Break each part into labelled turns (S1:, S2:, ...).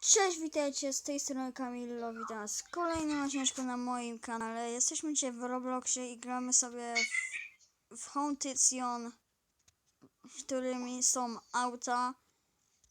S1: Cześć, witajcie, z tej strony Kamilo, witam was w kolejnym na moim kanale. Jesteśmy dzisiaj w Robloxie i gramy sobie w, w Haunted w którymi są auta.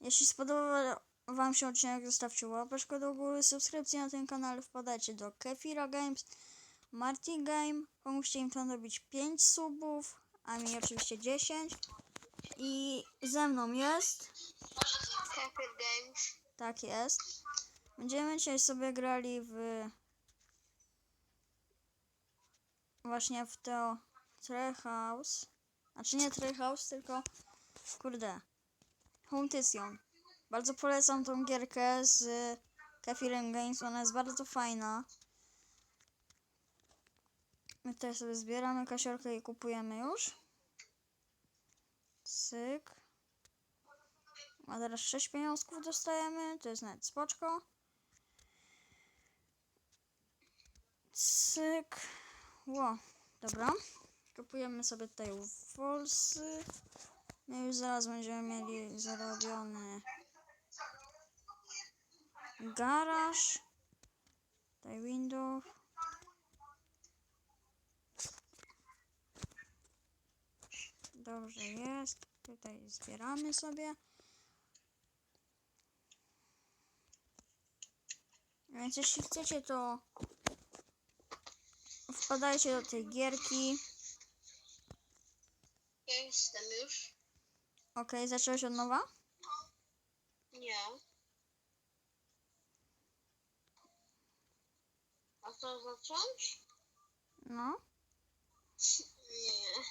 S1: Jeśli spodobał wam się odcinek, zostawcie łapeczkę do góry, subskrypcję na ten kanał, wpadajcie do Kefira Games, Marty Game, pomóżcie im tam robić 5 subów, a mi oczywiście 10. I ze mną jest...
S2: Happy Games.
S1: Tak jest. Będziemy dzisiaj sobie grali w właśnie w to Treehouse. Znaczy nie Treehouse, tylko kurde. Hauntysion. Bardzo polecam tą gierkę z Kefirem Games. Ona jest bardzo fajna. My tutaj sobie zbieramy kasiorkę i kupujemy już. Syk. A teraz 6 pieniążków dostajemy, to jest nawet spoczko. Cyk. Ło, dobra. Kupujemy sobie tutaj wolsy. No i już zaraz będziemy mieli zarobiony garaż. Tutaj window. Dobrze jest. Tutaj zbieramy sobie. Więc jeśli chcecie, to wpadajcie do tej gierki.
S2: Ja jestem już.
S1: Ok, zacząłeś od nowa?
S2: Nie. A co zacząć?
S1: No.
S2: Nie.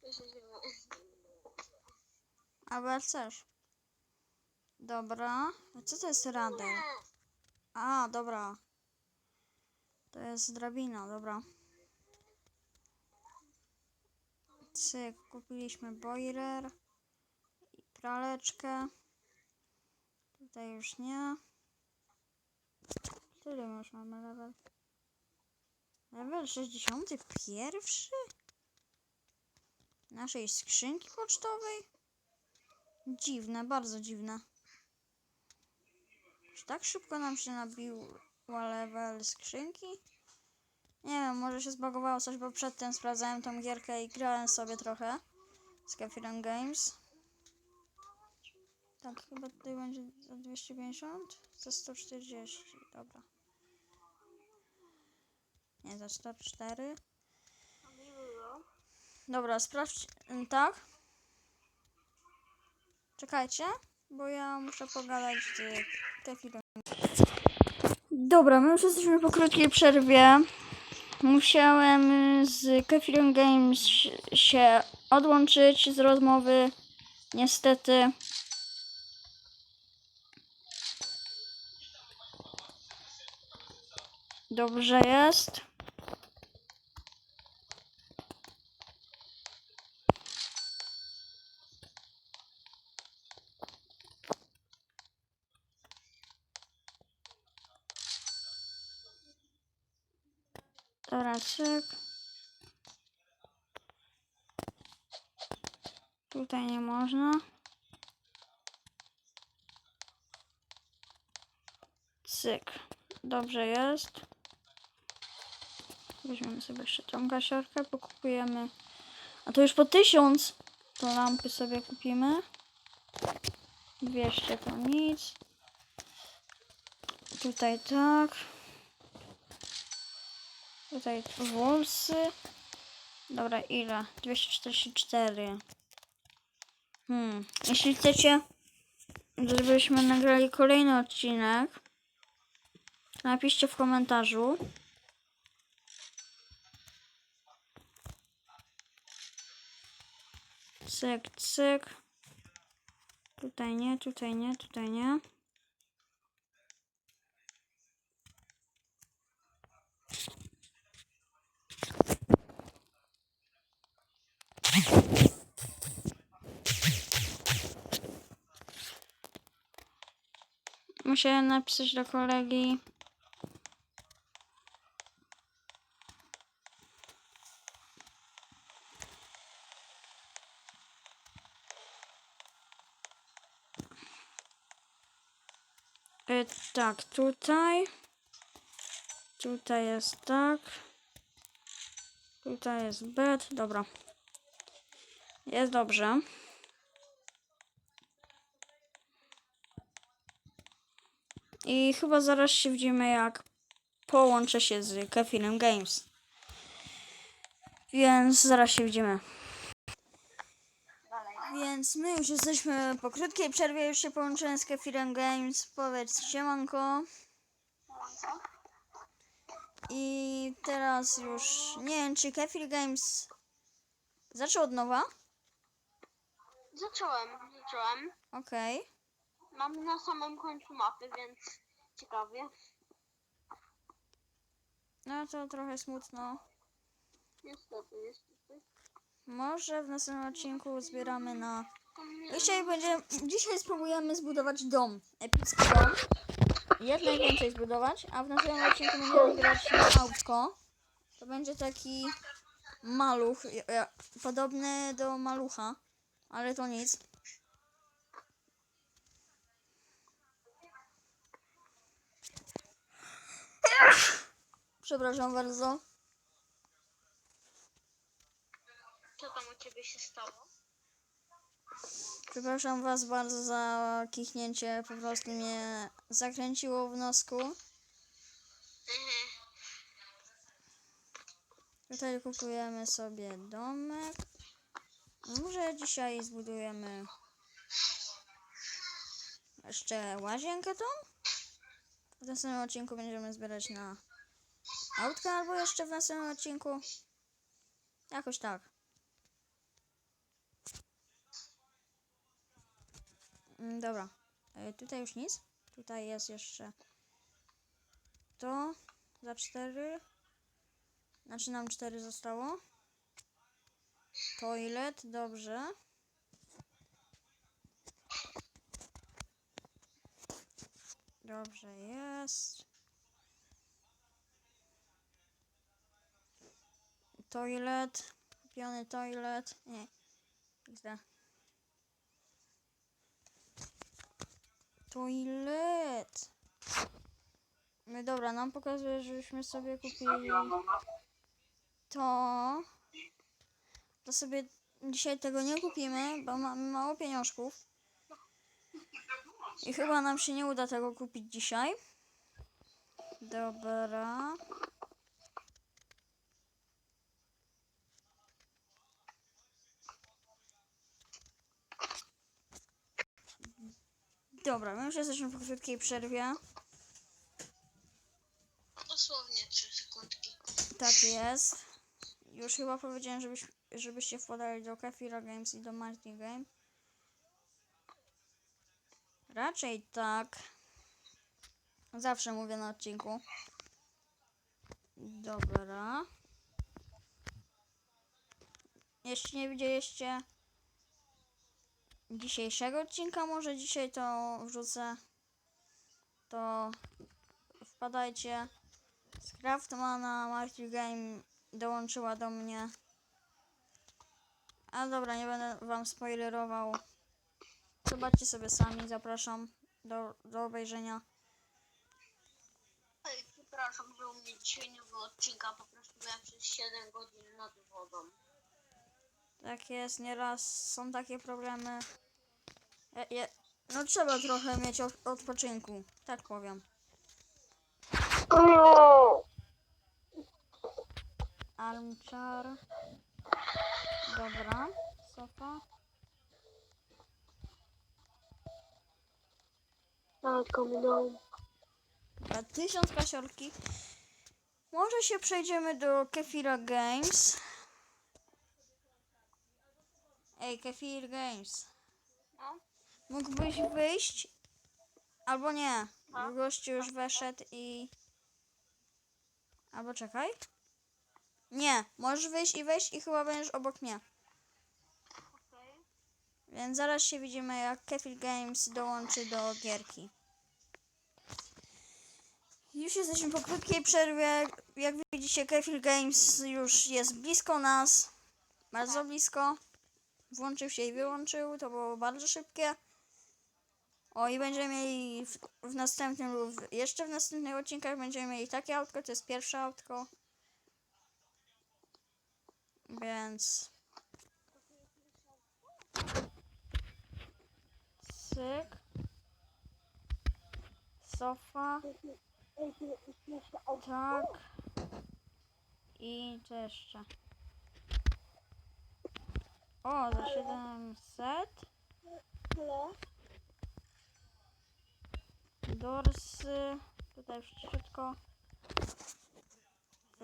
S2: To się chyba...
S1: Chcesz. Dobra. A co to jest radar? A, dobra. To jest drabina, dobra. Cyk, kupiliśmy boiler i praleczkę. Tutaj już nie. Który już mamy level? Level 61? Naszej skrzynki pocztowej? Dziwne, bardzo dziwne. Czy tak szybko nam się nabiła level skrzynki? Nie wiem, może się zbagowało coś, bo przedtem sprawdzałem tą gierkę i grałem sobie trochę z Kefirem Games. Tak, chyba tutaj będzie za 250? Za 140, dobra. Nie, za 104.
S2: Nie było.
S1: Dobra, sprawdź. mm, Tak? Czekajcie, bo ja muszę pogadać z Kefirem. Dobra, my już jesteśmy po krótkiej przerwie. Musiałem z Kefirem Games się odłączyć z rozmowy. Niestety. Dobrze jest. Cyk. Tutaj nie można. Cyk. Dobrze jest. Weźmiemy sobie jeszcze tą gasiorkę, pokupujemy. A to już po tysiąc. To lampy sobie kupimy. 200 to nic. Tutaj tak. Tutaj włosy. Dobra, ile? 244. Hmm. Jeśli chcecie, żebyśmy nagrali kolejny odcinek, napiszcie w komentarzu. Cyk, cyk. Tutaj nie, tutaj nie, tutaj nie. Musiałem napisać do kolegi. Y, tak, tutaj. Tutaj jest tak. Tutaj jest bed. Dobra. Jest dobrze. I chyba zaraz się widzimy, jak połączę się z Kefilem Games. Więc zaraz się widzimy. Więc my już jesteśmy po krótkiej przerwie, już się połączyłem z Kefirem Games. Powiedz siemanko. I teraz już nie wiem, czy Kefir Games zaczął od nowa?
S2: Zacząłem, zacząłem.
S1: Okej.
S2: Mam na samym końcu mapy, więc ciekawie.
S1: No to trochę smutno.
S2: Niestety, niestety.
S1: Może w następnym odcinku zbieramy na... Dzisiaj będzie... Dzisiaj spróbujemy zbudować dom. Epicki dom. Jak najwięcej zbudować, a w następnym odcinku będziemy grać na autko. To będzie taki maluch, ja- ja- podobny do malucha, ale to nic. Przepraszam bardzo.
S2: Co tam u ciebie się stało?
S1: Przepraszam Was bardzo za kichnięcie, po prostu mnie zakręciło w nosku.
S2: Mhm.
S1: Tutaj kupujemy sobie domek. Może dzisiaj zbudujemy jeszcze łazienkę tą? W następnym odcinku będziemy zbierać na autkę albo jeszcze w następnym odcinku. Jakoś tak. Mm, Dobra. E, Tutaj już nic. Tutaj jest jeszcze to za cztery. Znaczy nam cztery zostało. Toilet, dobrze. Dobrze jest. Toilet. Kupiony toilet. Nie. Gdzie? Toilet. No dobra, nam pokazuje, żebyśmy sobie kupili to to sobie dzisiaj tego nie kupimy, bo mamy mało pieniążków. I chyba nam się nie uda tego kupić dzisiaj. Dobra. Dobra, my już jesteśmy po krótkiej przerwie.
S2: Dosłownie 3 sekundki.
S1: Tak jest. Już chyba powiedziałem, żebyś, żebyście wpadali do Kefira Games i do Marty Game. Raczej tak. Zawsze mówię na odcinku. Dobra. Jeśli nie widzieliście dzisiejszego odcinka, może dzisiaj to wrzucę, to wpadajcie. Craftmana Marty Game dołączyła do mnie. A dobra, nie będę wam spoilerował. Zobaczcie sobie sami, zapraszam do, do obejrzenia.
S2: Ej, przepraszam, że u mnie dzisiaj nie było odcinka, po prostu byłem przez 7 godzin nad wodą.
S1: Tak jest, nieraz są takie problemy. Je, je, no trzeba trochę mieć od, odpoczynku, tak powiem. Armchar. Dobra, sofa.
S2: Tak, komunał.
S1: Dobra, tysiąc pasiorki. Może się przejdziemy do Kefira Games. Ej, Kefir Games.
S2: No.
S1: Mógłbyś wyjść? Albo nie.
S2: A?
S1: Gościu już weszedł i... Albo czekaj. Nie, możesz wyjść i wejść i chyba będziesz obok mnie. Więc zaraz się widzimy, jak Kefir Games dołączy do gierki. Już jesteśmy po krótkiej przerwie. Jak widzicie, Kefir Games już jest blisko nas. Bardzo blisko. Włączył się i wyłączył. To było bardzo szybkie. O i będziemy mieli w, w następnym lub jeszcze w następnych odcinkach będziemy mieli takie autko, to jest pierwsze autko. Więc... Syk. Sofa. Tak. I co jeszcze? O, za 700. Dorsy. Tutaj wszystko.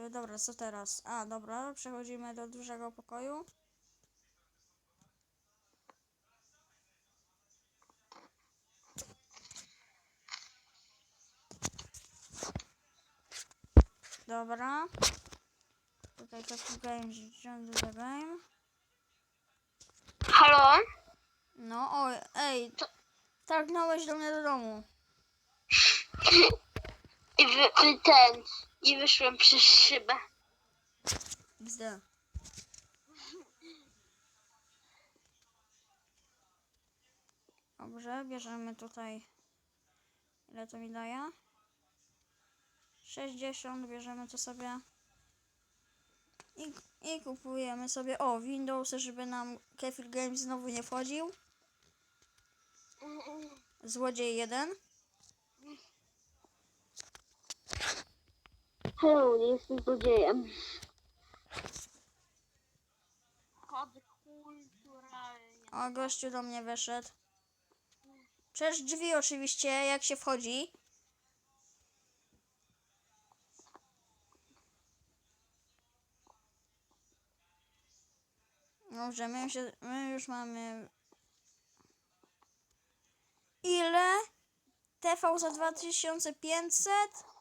S1: E, Dobra, co teraz? A, dobra, przechodzimy do dużego pokoju. Dobra. Tutaj taki game, rzędu the game.
S2: Halo?
S1: No, oj, ej, targnąłeś do mnie do domu.
S2: I, wy, ten. I wyszłem przez szybę.
S1: XD. Dobrze, bierzemy tutaj. Ile to mi daje? 60, bierzemy to sobie. I, I kupujemy sobie. O, Windows, żeby nam Kefir Games znowu nie wchodził. Złodziej 1.
S2: Halo, nie jestem złodziejem. Kod kulturalny.
S1: O, gościu do mnie wyszedł. Przez drzwi oczywiście, jak się wchodzi. Dobrze, my już, my już mamy... Ile? TV za 2500?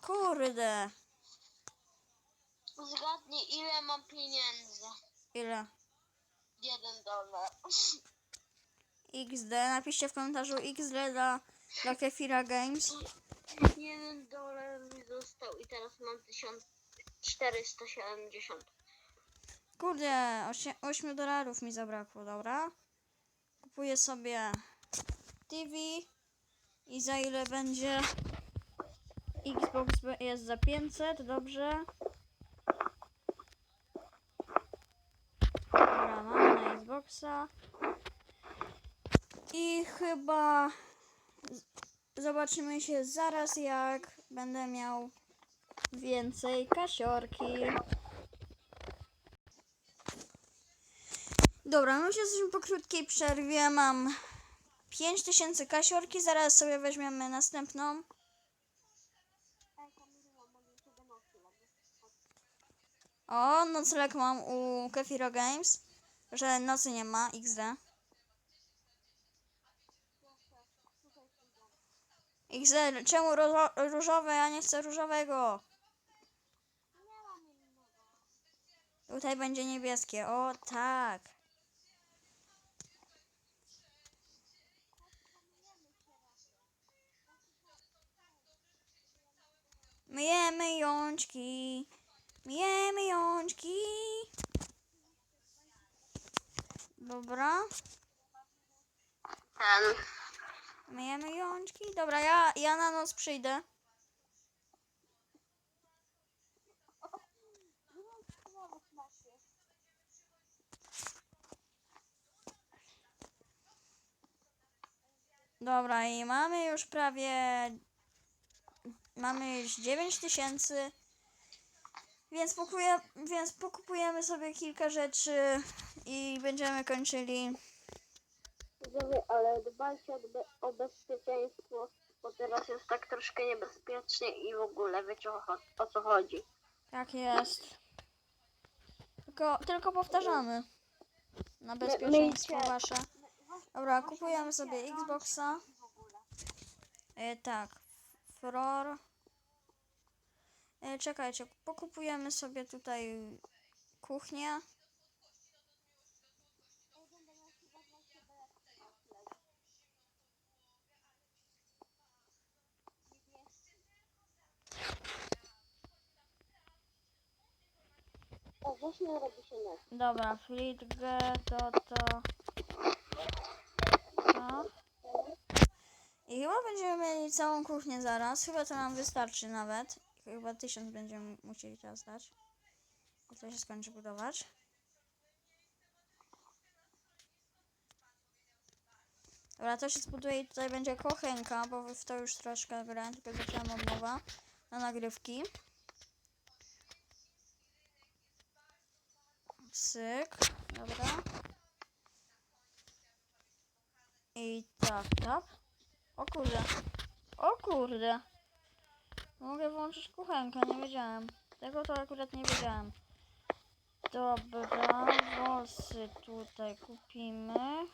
S1: Kurde.
S2: Zgadnij, ile mam pieniędzy.
S1: Ile?
S2: Jeden dolar.
S1: XD. Napiszcie w komentarzu XD dla, dla Kefira Games.
S2: Jeden dolar mi został i teraz mam 1470.
S1: Kurde, 8 dolarów mi zabrakło, dobra. Kupuję sobie TV i za ile będzie Xbox jest za 500, dobrze. Dobra, mamy na Xboxa. I chyba zobaczymy się zaraz jak będę miał więcej kasiorki. Dobra, my już jesteśmy po krótkiej przerwie. Mam 5000 kasiorki. Zaraz sobie weźmiemy następną. O, nocleg mam u Kefiro Games. Że nocy nie ma, XD. XD, czemu różo- różowe? Ja nie chcę różowego. Tutaj będzie niebieskie. O, tak. Myjemy jączki. Myjemy jączki. Dobra.
S2: Ten.
S1: Myjemy jączki. Dobra, ja, ja na noc przyjdę. Dobra, i mamy już prawie. Mamy już 9 tysięcy. Więc, pokuje, więc pokupujemy sobie kilka rzeczy i będziemy kończyli.
S2: Widzowie, ale dbajcie o, o bezpieczeństwo, bo teraz jest tak troszkę niebezpiecznie i w ogóle wiecie o, o co chodzi.
S1: Tak jest. Tylko, tylko powtarzamy. Na bezpieczeństwo wasze. Dobra, kupujemy sobie Xboxa. E, tak. Furor. E, czekajcie, pokupujemy sobie tutaj kuchnię.
S2: O, właśnie robi się noc.
S1: Dobra, Flitge to to. To. Chyba będziemy mieli całą kuchnię zaraz. Chyba to nam wystarczy nawet. Chyba tysiąc będziemy musieli teraz dać. Jak to się skończy budować. Dobra, to się zbuduje i tutaj będzie kochenka, bo w to już troszkę grałem, tylko zaczęłam od nowa na nagrywki. Syk, dobra. I tak, tak. O kurde. O kurde. Mogę włączyć kuchenkę, nie wiedziałem. Tego to akurat nie wiedziałem. Dobra, włosy tutaj kupimy.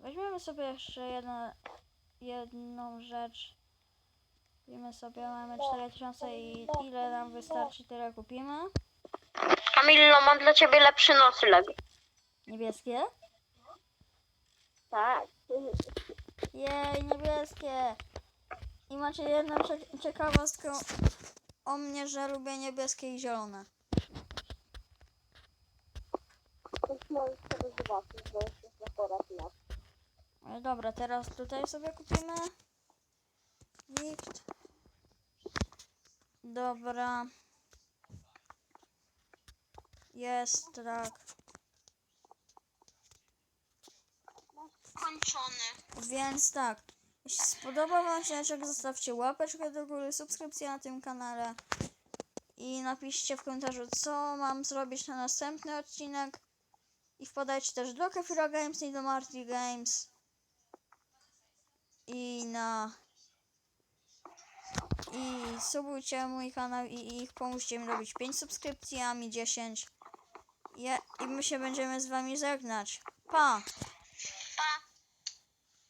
S1: Weźmiemy sobie jeszcze jedno, jedną rzecz. Kupimy sobie, mamy 4000 i ile nam wystarczy, tyle kupimy.
S2: Kamillo, mam dla ciebie lepszy nocleg.
S1: Niebieskie?
S2: Tak.
S1: Jej, niebieskie! I macie jedną cie- ciekawostkę o mnie, że lubię niebieskie i zielone. Ale dobra, teraz tutaj sobie kupimy. Nikt. Dobra. Jest, tak.
S2: Skończony.
S1: Więc tak. Jeśli spodobał Wam się odcinek, zostawcie łapeczkę do góry, subskrypcję na tym kanale. I napiszcie w komentarzu, co mam zrobić na następny odcinek. I wpadajcie też do Kefira Games i do Marty Games. I na... I subujcie mój kanał i ich pomóżcie mi robić 5 subskrypcji, a mi 10. Ja, I my się będziemy z Wami żegnać. Pa!